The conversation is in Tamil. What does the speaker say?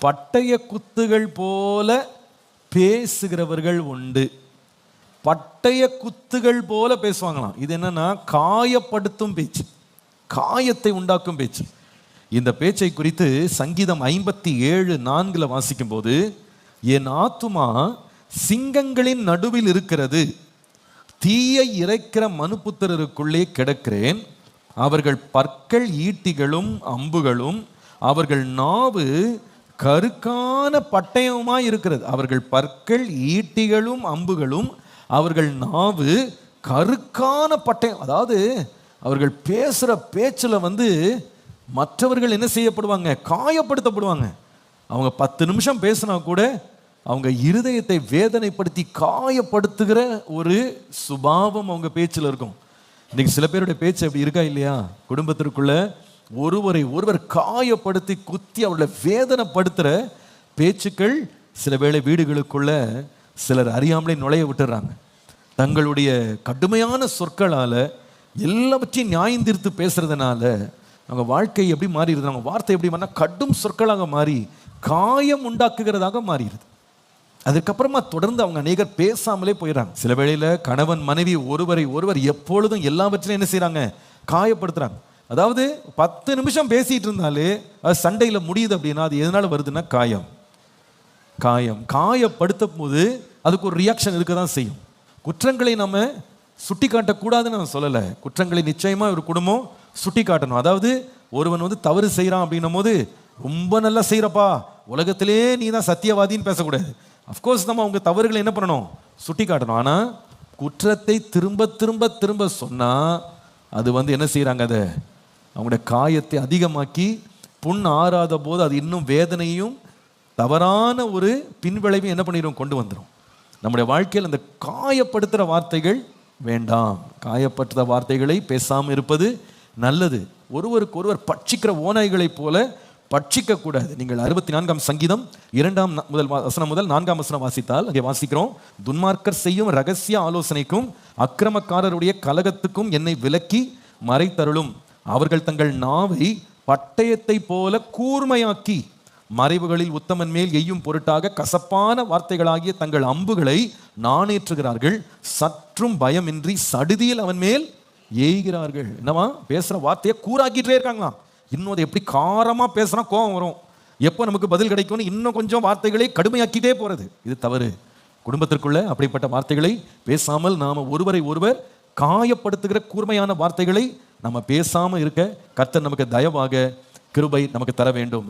பட்டய குத்துகள் போல பேசுகிறவர்கள் உண்டு. பட்டய குத்துகள் போல பேசுவாங்களாம். இது என்னன்னா காயப்படுத்தும் பேச்சு. காயத்தை உண்டாக்கும் பேச்சு. இந்த பேச்சை குறித்து சங்கீதம் ஐம்பத்தி ஏழு நான்கில் வாசிக்கும் போது என் ஆத்துமா சிங்கங்களின் நடுவில் இருக்கிறது. தீயை இறைக்கிற மனுப்புத்திரருக்குள்ளே கிடக்கிறேன். அவர்கள் பற்கள் ஈட்டிகளும் அம்புகளும் அவர்கள் நாவு கருக்கான பட்டயமா இருக்கிறது. அவர்கள் பற்கள் ஈட்டிகளும் அம்புகளும் அவர்கள் நாவு கருக்கான பட்டயம். அதாவது அவர்கள் பேசுகிற பேச்சில் வந்து மற்றவர்கள் என்ன செய்யப்படுவாங்க? காயப்படுத்தப்படுவாங்க. அவங்க பத்து நிமிஷம் பேசினா கூட அவங்க இருதயத்தை வேதனைப்படுத்தி காயப்படுத்துகிற ஒரு சுபாவம் அவங்க பேச்சில் இருக்கும். இன்னைக்கு சில பேருடைய பேச்சு அப்படி இருக்கா இல்லையா? குடும்பத்திற்குள்ளே ஒருவரை ஒருவர் காயப்படுத்தி குத்தி அவர்களை வேதனைப்படுத்துகிற பேச்சுக்கள் சில வேளை வீடுகளுக்குள்ள சிலர் அறியாமலே நுழைய விட்டுறாங்க. தங்களுடைய கடுமையான சொற்களால் எல்லாவற்றையும் நியாயந்திருத்து பேசுறதுனால அவங்க வாழ்க்கை எப்படி மாறிடுது அவங்க வார்த்தை எப்படி மாறினா கடும் சொற்களாக மாறி காயம் உண்டாக்குகிறதாக மாறிடுது. அதுக்கப்புறமா தொடர்ந்து அவங்க அநேகர் பேசாமலே போயிடுறாங்க. சில வேளையில் கணவன் மனைவி ஒருவரை ஒருவர் எப்பொழுதும் எல்லாவற்றிலும் என்ன செய்கிறாங்க காயப்படுத்துகிறாங்க அதாவது பத்து நிமிஷம் பேசிட்டு இருந்தாலே அது சண்டையில் முடியுது அப்படின்னா அது எதனால் வருதுன்னா காயம். காயம். காயப்படுத்தும் போது அதுக்கு ஒரு ரியாக்ஷன் இருக்க தான் செய்யும். குற்றங்களை நம்ம சுட்டி காட்டக்கூடாதுன்னு நான் சொல்லலை. குற்றங்களை நிச்சயமாக ஒரு குடும்பம் சுட்டி காட்டணும் அதாவது ஒருவன் வந்து தவறு செய்கிறான் அப்படின்னும் போது ரொம்ப நல்லா செய்கிறப்பா உலகத்திலே நீ தான் சத்தியவாதின்னு பேசக்கூடாது. அஃப்கோர்ஸ் நம்ம அவங்க தவறுகளை என்ன பண்ணணும்? சுட்டி காட்டணும் ஆனால் குற்றத்தை திரும்ப திரும்ப திரும்ப சொன்னால் அது வந்து என்ன செய்கிறாங்க அதை? அவங்களுடைய காயத்தை அதிகமாக்கி புண் ஆறாத போது அது இன்னும் வேதனையும் தவறான ஒரு பின்விளைவும் என்ன பண்ணிடும் கொண்டு வந்துடும் நம்முடைய வாழ்க்கையில் அந்த காயப்படுத்துகிற வார்த்தைகள் வேண்டாம். காயப்படுத்துகிற வார்த்தைகளை பேசாமல் இருப்பது நல்லது. ஒருவருக்கு ஒருவர் பட்சிக்கிற ஓநாய்களைப் போல பட்சிக்க கூடாது நீங்கள் அறுபத்தி நான்காம் சங்கீதம் இரண்டாம் முதல் வசனம் முதல் நான்காம் வசனம் வாசித்தால் அங்கே வாசிக்கிறோம் துன்மார்க்கர் செய்யும் ரகசிய ஆலோசனைக்கும் அக்கிரமக்காரருடைய கலகத்துக்கும் என்னை விலக்கி மறைத்தருளும். அவர்கள் தங்கள் நாவை பட்டயத்தை போல கூர்மையாக்கி மறைவுகளில் உத்தமன் மேல் எய்யும் பொருட்டாக கசப்பான வார்த்தைகளாகிய தங்கள் அம்புகளை நாணேற்றுகிறார்கள். சற்றும் பயமின்றி சடுதியில் அவன் மேல் எய்கிறார்கள் என்னவா பேசுகிற வார்த்தையை கூறாக்கிட்டே இருக்காங்களாம். இன்னும் அதை எப்படி காரமாக பேசுனா கோபம் வரும். எப்போ நமக்கு பதில் கிடைக்கும்னு இன்னும் கொஞ்சம் வார்த்தைகளை கடுமையாக்கிட்டே போகிறது இது தவறு. குடும்பத்திற்குள்ள அப்படிப்பட்ட வார்த்தைகளை பேசாமல் நாம் ஒருவரை ஒருவர் காயப்படுத்துகிற கூர்மையான வார்த்தைகளை நம்ம பேசாம இருக்க கர்த்தர் நமக்கு தயவாக கிருபை நமக்கு தர வேண்டும்.